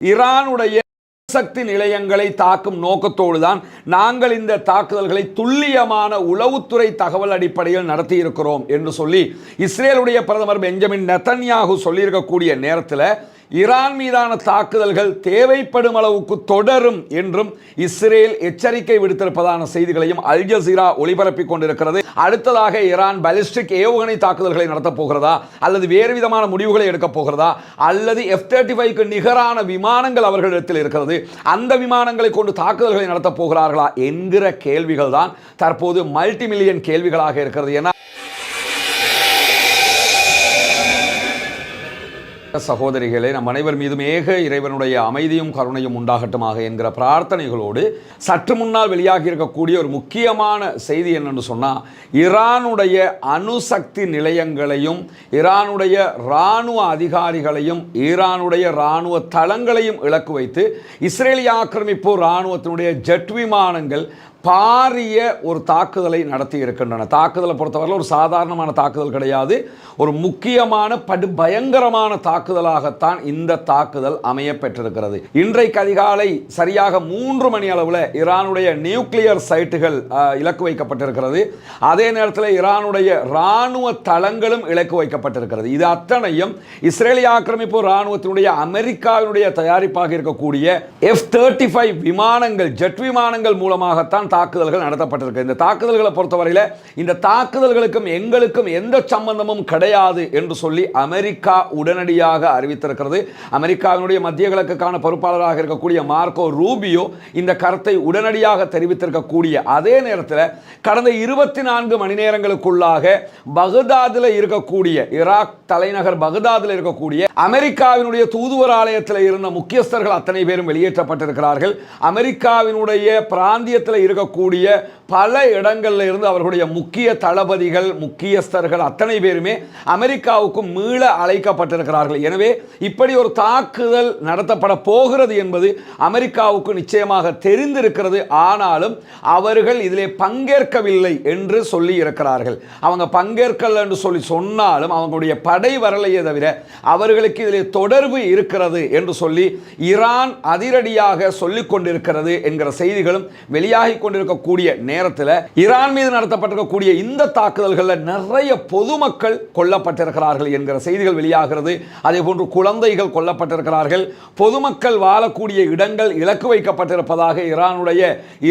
ஈரானுடைய சக்தி நிலையங்களை தாக்கும் நோக்கத்தோடு தான் நாங்கள் இந்த தாக்குதல்களை துல்லியமான உளவுத்துறை தகவல் அடிப்படையில் நடத்தி இருக்கிறோம் என்று சொல்லி இஸ்ரேலுடைய பிரதமர் பெஞ்சமின் நெத்தன்யாகு சொல்லியிருக்கக்கூடிய நேரத்தில் ஈரான் மீதான தாக்குதல்கள் தேவைப்படும் அளவுக்கு தொடரும் என்றும் இஸ்ரேல் எச்சரிக்கை விடுத்திருப்பதான செய்திகளையும் அல் ஜசீரா ஒளிபரப்பிக் கொண்டிருக்கிறது. அடுத்ததாக ஈரான் பலிஸ்டிக் ஏவுகணை தாக்குதல்களை நடத்தப் போகிறதா? அல்லது வேறு விதமான முடிவுகளை எடுக்கப் போகிறதா? அல்லது எஃப் தேர்ட்டி ஃபைவ்க்கு நிகரான விமானங்கள் அவர்களிடத்தில் இருக்கிறது. அந்த விமானங்களை கொண்டு தாக்குதல்களை நடத்தப் போகிறார்களா என்கிற கேள்விகள் தான் தற்போது மல்டி மில்லியன் கேள்விகளாக இருக்கிறது. ஏன்னா சகோதரிகளே நம் அனைவர் மீதும் ஏக இறைவனுடைய அமைதியும் கருணையும் உண்டாகட்டுமாக என்கிற பிரார்த்தனைகளோடு சற்று முன்னால் வெளியாகி இருக்கக்கூடிய ஒரு முக்கியமான செய்தி என்னன்னு சொன்னால் ஈரானுடைய அணுசக்தி நிலையங்களையும் ஈரானுடைய இராணுவ அதிகாரிகளையும் ஈரானுடைய இராணுவ தளங்களையும் இலக்கு வைத்து இஸ்ரேலிய ஆக்கிரமிப்பு இராணுவத்தினுடைய ஜெட் விமானங்கள் பாரிய ஒரு தாக்குதலை நடத்தி இருக்கின்றன. தாக்குதலை பொறுத்தவரையில் ஒரு சாதாரணமான தாக்குதல் கிடையாது. ஒரு முக்கியமான படு பயங்கரமான தாக்குதலாகத்தான் இந்த தாக்குதல் அமைய பெற்றிருக்கிறது இன்றைக்கு அதிகாலை சரியாக மூன்று மணி அளவில் ஈரானுடைய நியூக்ளியர் சைட்டுகள் இலக்கு வைக்கப்பட்டிருக்கிறது. அதே நேரத்தில் ஈரானுடைய இராணுவ தளங்களும் இலக்கு வைக்கப்பட்டிருக்கிறது. இது அத்தனையும் இஸ்ரேலிய ஆக்கிரமிப்பு இராணுவத்தினுடைய அமெரிக்காவினுடைய தயாரிப்பாக இருக்கக்கூடிய எஃப் தேர்ட்டி ஃபைவ் விமானங்கள் ஜெட் விமானங்கள் மூலமாகத்தான் தாக்குதல்கள் நடத்தப்பட்டிருக்கு. இந்த தாக்குதல்களை பொறுத்தவரையில் இந்த தாக்குதல்களுக்கும் எங்களுக்கும் எந்த சம்பந்தமும் கிடையாது என்று சொல்லி அமெரிக்கா உடனடியாக அறிவித்திருக்கிறது. அமெரிக்காவினுடைய மத்திய கிழக்குக்கான பொறுப்பாளராக இருக்கக்கூடிய மார்க்கோ ரூபியோ இந்த கருத்தை உடனடியாக தெரிவித்திருக்கக்கூடிய அதே நேரத்தில் கடந்த இருபத்தி நான்கு மணி நேரங்களுக்குள்ளாக பகுதாதில் இருக்கக்கூடிய ஈராக் தலைநகர் பகுதாதில் இருக்கக்கூடிய அமெரிக்காவினுடைய தூதுவர் ஆலயத்தில் இருந்த முக்கியஸ்தர்கள் அத்தனை பேரும் வெளியேற்றப்பட்டிருக்கிறார்கள். அமெரிக்காவினுடைய பிராந்தியத்தில் இருக்க இருக்கக்கூடிய பல இடங்களில் இருந்து அவர்களுடைய முக்கிய தளபதிகள் முக்கியஸ்தர்கள் அத்தனை பேருமே அமெரிக்காவுக்கும் மீள அழைக்கப்பட்டிருக்கிறார்கள். எனவே இப்படி ஒரு தாக்குதல் நடத்தப்பட போகிறது என்பது அமெரிக்காவுக்கு நிச்சயமாக தெரிந்திருக்கிறது. ஆனாலும் அவர்கள் இதிலே பங்கேற்கவில்லை என்று சொல்லி இருக்கிறார்கள் அவங்க பங்கேற்கல என்று சொல்லி சொன்னாலும் அவங்களுடைய படை வரலையே தவிர அவர்களுக்கு இதிலே தொடர்பு இருக்கிறது என்று சொல்லி ஈரான் அதிரடியாக சொல்லிக் கொண்டிருக்கிறது என்கிற செய்திகளும் வெளியாகி கொண்டிருக்கக்கூடிய நேரத்தில் ஈரான் மீது நடத்தப்பட்டிருக்கக்கூடிய இந்த தாக்குதல்களில் நிறைய பொதுமக்கள் கொல்லப்பட்டிருக்கிறார்கள் என்கிற செய்திகள் வெளியாகிறது. அதே போன்று குழந்தைகள் கொல்லப்பட்டிருக்கிறார்கள். பொதுமக்கள் வாழக்கூடிய இடங்கள் இலக்கு வைக்கப்பட்டிருப்பதாக ஈரானுடைய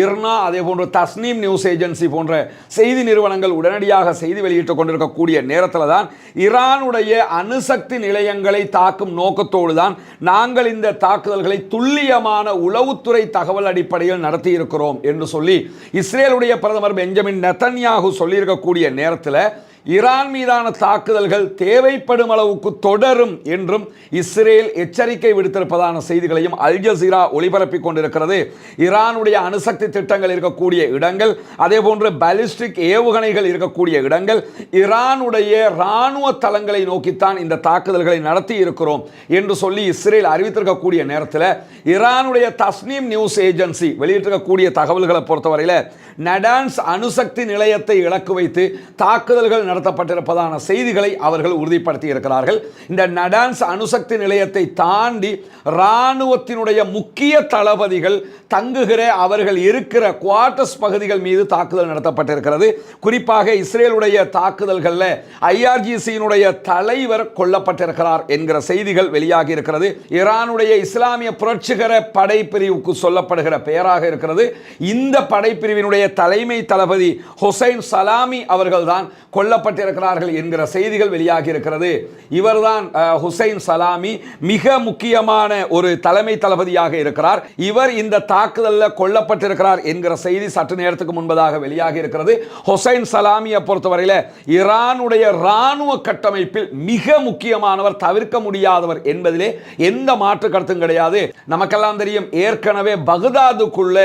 இர்னா அதே போன்று தஸ்னீம் நியூஸ் ஏஜென்சி போன்ற செய்தி நிறுவனங்கள் உடனடியாக செய்தி வெளியிட்டுக் கொண்டிருக்கக்கூடிய நேரத்தில் தான் ஈரானுடைய அணுசக்தி நிலையங்களை தாக்கும் நோக்கத்தோடு தான் நாங்கள் இந்த தாக்குதல்களை துல்லியமான உளவுத்துறை தகவல் அடிப்படையில் நடத்தியிருக்கிறோம் என்று சொல்லி இஸ்ரேல் இஸ்ரேலுடைய பிரதமர் பெஞ்சமின் நெத்தன்யாகு சொல்லியிருக்கக்கூடிய நேரத்தில் ஈரான் மீதான தாக்குதல்கள் தேவைப்படும் அளவுக்கு தொடரும் என்றும் இஸ்ரேல் எச்சரிக்கை விடுத்திருப்பதான செய்திகளையும் அல் ஜசீரா ஒளிபரப்பிக் கொண்டிருக்கிறது. ஈரானுடைய அணுசக்தி திட்டங்கள் இருக்கக்கூடிய இடங்கள் அதே போன்று பாலிஸ்டிக் ஏவுகணைகள் இருக்கக்கூடிய இடங்கள் ஈரானுடைய இராணுவ தளங்களை நோக்கித்தான் இந்த தாக்குதல்களை நடத்தி இருக்கிறோம் என்று சொல்லி இஸ்ரேல் அறிவித்திருக்கக்கூடிய நேரத்தில் ஈரானுடைய தஸ்னீம் நியூஸ் ஏஜென்சி வெளியிட்டிருக்கக்கூடிய தகவல்களை பொறுத்தவரையில் நடான்ஸ் அணுசக்தி நிலையத்தை இலக்கு வைத்து தாக்குதல்கள் நடத்தப்பட்டிருப்பதான செய்திகளை அவர்கள் உறுதிப்படுத்தி இருக்கிறார்கள் இந்த நடான்ஸ் அணுசக்தி நிலையத்தை தாண்டி இராணுவத்தினுடைய முக்கிய தளபதிகள் தங்குகிற அவர்கள் இருக்கிற குவார்டர்ஸ் பகுதிகள் மீது தாக்குதல் நடத்தப்பட்டிருக்கிறது. குறிப்பாக இஸ்ரேலுடைய தாக்குதல்களில் ஐஆர்ஜிசியினுடைய தலைவர் கொல்லப்பட்டிருக்கிறார் என்கிற செய்திகள் வெளியாகி இருக்கிறது ஈரானுடைய இஸ்லாமிய புரட்சிகர படைப்பிரிவுக்கு சொல்லப்படுகிற பெயராக இருக்கிறது. இந்த படைப்பிரிவினுடைய தலைமை தளபதி ஹுசைன் சலாமி அவர்கள்தான் கொல்லப்பட்டிருக்கிறார்கள் என்கிற செய்திகள் வெளியாகி இருக்கிறது இவர்தான் ஹுசைன் சலாமி மிக முக்கியமான ஒரு தலைமை தளபதியாக இருக்கிறார். இவர் இந்த தாக்குதலில் கொல்லப்பட்டிருக்கிறார் என்கிற செய்தி சற்று நேரத்துக்கு முன்பதாக வெளியாகி இருக்கிறது ஹுசைன் சலாமியை பொறுத்தவரையில் ஈரானுடைய இராணுவ கட்டமைப்பில் மிக முக்கியமானவர் தவிர்க்க முடியாதவர் என்பதிலே எந்த மாற்று கருத்தும் கிடையாது. நமக்கெல்லாம் தெரியும் ஏற்கனவே பகுதாதுக்குள்ள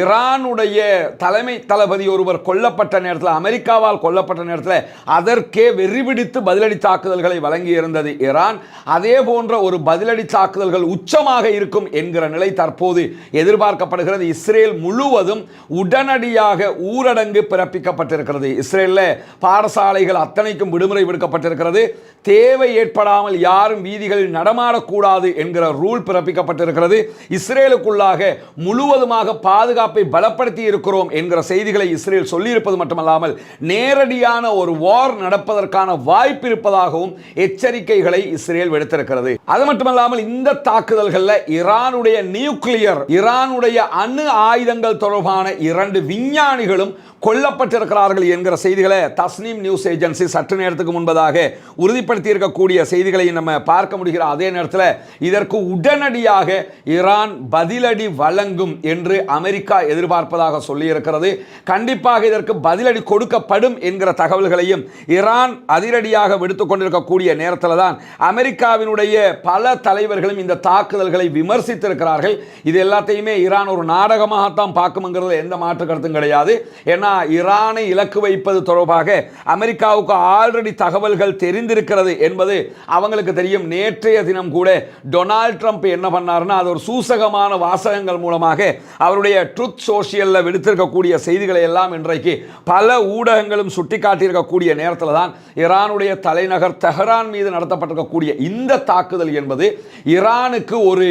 ஈரானுடைய தலைமை தளபதி ஒருவர் கொல்லப்பட்ட நேரத்தில் அமெரிக்காவால் கொல்லப்பட்ட நேரத்தில் அதற்கே வெறிபிடித்து பதிலடி தாக்குதல்களை வழங்கியிருந்தது ஈரான். அதே போன்ற ஒரு பதிலடி தாக்குதல்கள் உச்சமாக இருக்கும் என்கிற நிலை தற்போது எதிர்பார்க்கப்படுகிறது. இஸ்ரேல் முழுவதும் உடனடியாக ஊரடங்கு பிறப்பிக்கப்பட்டிருக்கிறது. இஸ்ரேலில் பாடசாலைகள் அத்தனைக்கும் விடுமுறை விடுக்கப்பட்டிருக்கிறது. தேவை ஏற்படாமல் யாரும் வீதிகளில் நடமாடக்கூடாது என்கிற ரூல் பிறப்பிக்கப்பட்டிருக்கிறது. இஸ்ரேலுக்குள்ளாக முழுவதுமாக பாதுகாப்பை பலப்படுத்தி இருக்கிறோம் என்கிற செய்திகளை இஸ்ரேல் சொல்லியிருப்பது மட்டுமல்லாமல் நேரடியான ஒரு வார் நடப்பதற்கான வாய்ப்பு இருப்பதாகவும் எச்சரிக்கைகளை இஸ்ரேல் விடுத்திருக்கிறது. அது மட்டுமல்லாமல் இந்த தாக்குதல்களில் ஈரானுடைய நியூக்ளியர் ஈரானுடைய அணு ஆயுதங்கள் தொடர்பான இரண்டு விஞ்ஞானிகளும் கொல்லப்பட்டிருக்கிறார்கள் என்கிற செய்திகளை தஸ்னீம் நியூஸ் ஏஜென்சி சற்று நேரத்துக்கு முன்பதாக உறுதிப்படுத்தி இருக்கக்கூடிய செய்திகளை நம்ம பார்க்க முடிகிற அதே நேரத்தில் இதற்கு உடனடியாக ஈரான் பதிலடி வழங்கும் என்று அமெரிக்கா எதிர்பார்ப்பதாக சொல்லியிருக்கிறது. கண்டிப்பாக இதற்கு பதிலடி கொடுக்கப்படும் என்கிற தகவல்களையும் ஈரான் அதிரடியாக விடுத்துக் கொண்டிருக்கக்கூடிய நேரத்தில் தான் அமெரிக்காவினுடைய பல தலைவர்களும் இந்த தாக்குதல்களை விமர்சித்திருக்கிறார்கள். இது எல்லாத்தையுமே ஈரான் ஒரு நாடகமாகத்தான் பார்க்குங்கிறது எந்த மாற்று கருத்தும் கிடையாது. ஏன்னா ஈரானை இலக்கு வைப்பது தொடர்பாக அமெரிக்காவுக்கு ஆல்ரெடி தகவல்கள் தெரிந்திருக்கிறது என்பது அவங்களுக்கு தெரியும். நேற்றைய தினம் கூட டொனால்ட் ட்ரம்ப் என்ன பண்ணாருன்னா அது ஒரு சூசகமான வாசகங்கள் மூலமாக அவருடைய ட்ருத் சோஷியலில் விடுத்திருக்கக்கூடிய செய்திகளை எல்லாம் இன்றைக்கு பல ஊடகங்களும் சுட்டிக்காட்டியிருக்கக்கூடிய இருக்கக்கூடிய நேரத்தில் தான் ஈரானுடைய தலைநகர் தெஹரான் மீது நடத்தப்பட்டிருக்கக்கூடிய இந்த தாக்குதல் என்பது ஈரானுக்கு ஒரு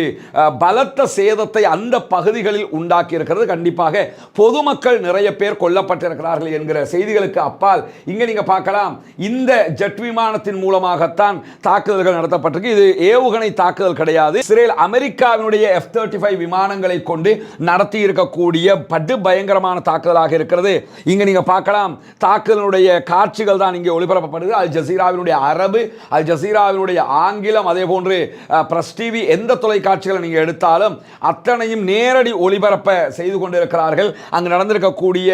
பலத்த சேதத்தை அந்த பகுதிகளில் உண்டாக்கி இருக்கிறது கண்டிப்பாக பொதுமக்கள் நிறைய பேர் கொல்லப்பட்டிருக்கிறார்கள் என்கிற செய்திகளுக்கு அப்பால் இங்கே நீங்கள் பார்க்கலாம். இந்த ஜெட் விமானத்தின் மூலமாகத்தான் தாக்குதல்கள் நடத்தப்பட்டிருக்கு. இது ஏவுகணை தாக்குதல் கிடையாது. இஸ்ரேல் அமெரிக்காவினுடைய எஃப் தேர்ட்டி ஃபைவ் விமானங்களை கொண்டு நடத்தி இருக்கக்கூடிய படு பயங்கரமான தாக்குதலாக இருக்கிறது. இங்கே நீங்கள் பார்க்கலாம். தாக்குதலுடைய காட்சி காட்சிகள் தான் இங்கே ஒளிபரப்பப்படுது. அல் ஜசீராவினுடைய அரபு அல் ஜசீராவினுடைய ஆங்கிலம் அதே போன்று பிரஸ் டிவி எந்த தொலைக்காட்சிகளை நீங்கள் எடுத்தாலும் அத்தனையும் நேரடி ஒளிபரப்ப செய்து கொண்டிருக்கிறார்கள். அங்கு நடந்திருக்கக்கூடிய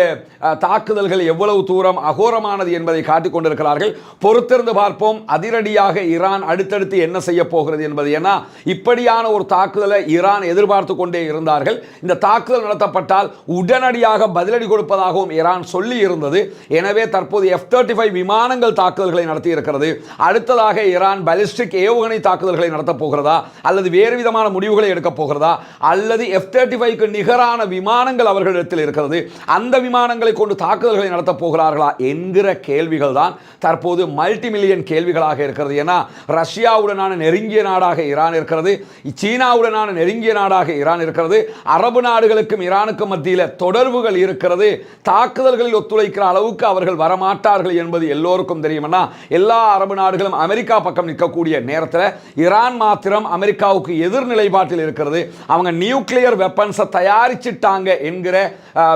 தாக்குதல்கள் எவ்வளவு தூரம் அகோரமானது என்பதை காட்டிக் கொண்டிருக்கிறார்கள். பொறுத்திருந்து பார்ப்போம். அதிரடியாக ஈரான் அடுத்தடுத்து என்ன செய்ய போகிறது என்பது. ஏன்னா இப்படியான ஒரு தாக்குதலை ஈரான் எதிர்பார்த்து கொண்டே இருந்தார்கள். இந்த தாக்குதல் நடத்தப்பட்டால் உடனடியாக பதிலடி கொடுப்பதாகவும் ஈரான் சொல்லி இருந்தது. எனவே தற்போது எஃப் தேர்ட்டி ஃபைவ் விமானங்கள் தாக்குதல்களை நடத்தி இருக்கிறது அடுத்ததாக ஈரான் பலிஸ்டிக் ஏவுகணை தாக்குதல்களை நடத்தப் போகிறதா? அல்லது வேறு விதமான முடிவுகளை எடுக்கப் போகிறதா? அல்லது எஃப் தேர்ட்டி ஃபைவ்க்கு நிகரான விமானங்கள் அவர்களிடத்தில் இருக்கிறது. அந்த விமானங்களை கொண்டு தாக்குதல்களை நடத்தப் போகிறார்களா என்கிற கேள்விகள் தான் தற்போது மல்டி மில்லியன் கேள்விகளாக இருக்கிறது. ஏன்னா ரஷ்யாவுடனான நெருங்கிய நாடாக ஈரான் இருக்கிறது. சீனாவுடனான நெருங்கிய நாடாக ஈரான் இருக்கிறது. அரபு நாடுகளுக்கும் ஈரானுக்கும் மத்தியில் தொடர்புகள் இருக்கிறது. தாக்குதல்களில் ஒத்துழைக்கிற அளவுக்கு அவர்கள் வரமாட்டார்கள் என்பது எல்லோருக்கும் தெரியும்னா எல்லா அரபு நாடுகளும் அமெரிக்கா பக்கம் நிற்கக்கூடிய நேரத்தில் ஈரான் மாத்திரம் அமெரிக்காவுக்கு எதிர் நிலைப்பாட்டில் இருக்கிறது. அவங்க நியூக்ளியர் வெப்பன்ஸை தயாரிச்சிட்டாங்க என்கிற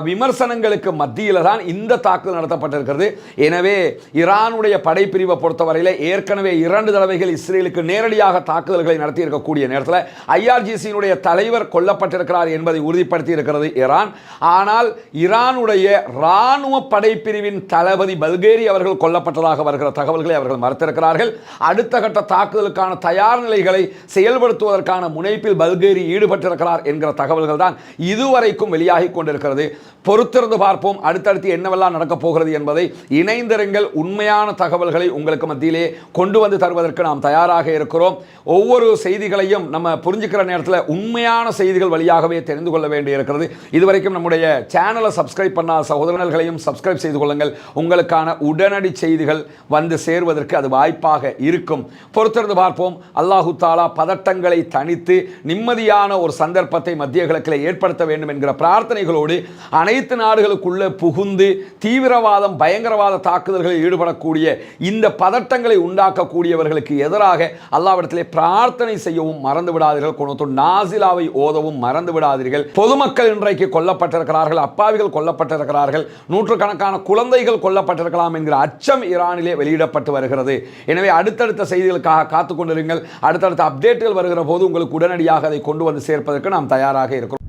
விமர்சனங்களுக்கு மத்தியில் தான் இந்த தாக்குதல் நடத்தப்பட்டிருக்கிறது. எனவே ஈரானுடைய படைப்பிரிவை பொறுத்தவரையில் ஏற்கனவே இரண்டு தடவைகள் இஸ்ரேலுக்கு நேரடியாக தாக்குதல்களை நடத்தி இருக்கக்கூடிய நேரத்தில் ஐஆர்ஜிசியினுடைய தலைவர் கொல்லப்பட்டிருக்கிறார் என்பதை உறுதிப்படுத்தி இருக்கிறது ஈரான் ஆனால் ஈரானுடைய இராணுவ படைப்பிரிவின் தளபதி பல்கேரி அவர்கள் கொல்லப்பட்டதாக வருகிற தகவல்களை அவர்கள் மறுத்திருக்கிறார்கள். அடுத்த கட்ட தாக்குதலுக்கான தயார் நிலைகளை செயல்படுத்துவதற்கான முனைப்பில் பல்கேரி ஈடுபட்டிருக்கிறார் என்கிற தகவல்கள் தான் இதுவரைக்கும் வெளியாகி கொண்டிருக்கிறது. பொறுத்திருந்து பார்ப்போம். அடுத்தடுத்து என்னவெல்லாம் நடக்கப் போகிறது என்பதை இணைந்திருங்கள். உண்மையான தகவல்களை உங்களுக்கு மத்தியிலே கொண்டு வந்து தருவதற்கு நாம் தயாராக இருக்கிறோம். ஒவ்வொரு செய்திகளையும் நம்ம புரிஞ்சுக்கிற நேரத்தில் உண்மையான செய்திகள் வழியாகவே தெரிந்து கொள்ள வேண்டியிருக்கிறது. இதுவரைக்கும் நம்முடைய சேனலை சப்ஸ்கிரைப் பண்ணாத சகோதரர்களையும் சப்ஸ்கிரைப் செய்து கொள்ளுங்கள். உங்களுக்கான உடனடி செய்திகள் வந்து சேர்வதற்கு அது வாய்ப்பாக இருக்கும். பொறுத்திருந்து பார்ப்போம். அல்லாஹு தாலா பதட்டங்களை தனித்து நிம்மதியான ஒரு சந்தர்ப்பத்தை மத்திய கிழக்கில் ஏற்படுத்த வேண்டும் என்கிற பிரார்த்தனைகளோடு அனைத்து நாடுகளுக்குள்ளே புகுந்து தீவிரவாதம் பயங்கரவாத தாக்குதல்களில் ஈடுபடக்கூடிய இந்த பதட்டங்களை உண்டாக்கக்கூடியவர்களுக்கு எதிராக அல்லாவிடத்திலே பிரார்த்தனை செய்யவும் மறந்து விடாதீர்கள் கொண்டு நாசிலாவை ஓதவும் மறந்து விடாதீர்கள் பொதுமக்கள் இன்றைக்கு கொல்லப்பட்டிருக்கிறார்கள் அப்பாவிகள் கொல்லப்பட்டிருக்கிறார்கள் நூற்றுக்கணக்கான குழந்தைகள் கொல்லப்பட்டிருக்கலாம் என்கிற அச்சம் ஈரானிலே வெளியிடப்பட்டு வருகிறது. எனவே அடுத்தடுத்த செய்திகளுக்காக காத்துக் கொண்டிருங்கள். அடுத்தடுத்த அப்டேட்டுகள் வருகிற போது உங்களுக்கு உடனடியாக அதை கொண்டு வந்து சேர்ப்பதற்கு நாம் தயாராக இருக்கிறோம்.